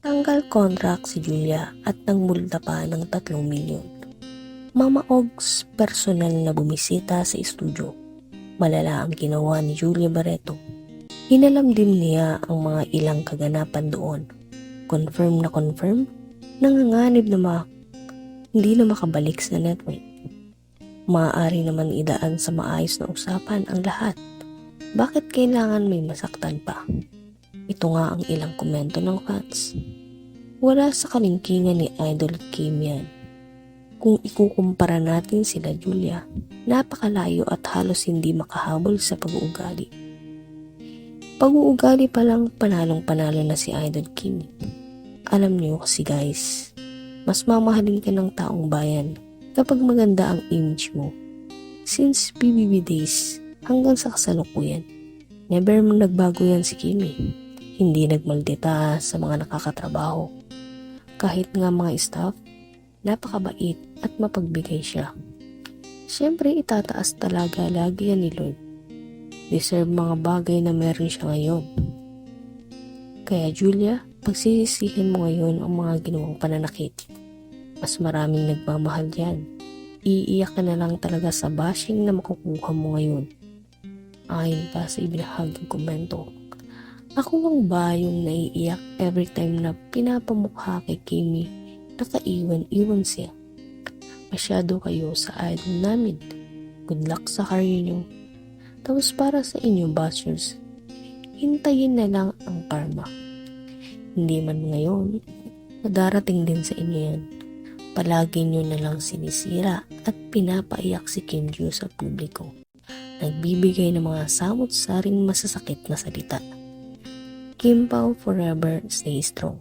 Tanggal contract si Julia at nangmulta pa ng 3 milyon. Mama Ogs personal na bumisita sa estudyo. Malala ang ginawa ni Julia Barreto. Inalam din niya ang mga ilang kaganapan doon. Confirm na confirm, nanganganib na ma hindi na makabalik sa network. Maaari naman idaan sa maayos na usapan ang lahat. Bakit kailangan may masaktan pa? Ito nga ang ilang komento ng fans. Wala sa kalingkingan ni Idol Kim yan. Kung ikukumpara natin sila Julia, napakalayo at halos hindi makahabol sa pag-uugali. Pag-uugali pa lang panalong panalo na si Idol Kim. Alam niyo kasi guys, mas mamahalin ka ng taong bayan kapag maganda ang image mo. Since BBB days hanggang sa kasalukuyan, never mong nagbago yan si Kimi. Hindi nagmaldita sa mga nakakatrabaho. Kahit nga mga staff, napakabait at mapagbigay siya. Siyempre itataas talaga lagi yan ni Lord. Deserve mga bagay na meron siya ngayon. Kaya Julia, pagsisisihin mo ngayon ang mga ginawang pananakit. Mas maraming nagmamahal yan. Iiyak ka na lang talaga sa bashing na makukuha mo ngayon. Ayon pa sa ibinahaging komento. Ako lang ba yung naiiyak every time na pinapamukha kay Kimi na kaiwan-iwan siya? Masyado kayo sa idol namin. Good luck sa career niyo. Tapos para sa inyo bashers, hintayin na lang ang karma. Hindi man ngayon, madarating din sa inyo yan. Palagi nyo na lang sinisira at pinapaiyak si Kim Joo sa publiko. Nagbibigay ng mga samot-saring masasakit na salita. Kim Pao forever stay strong.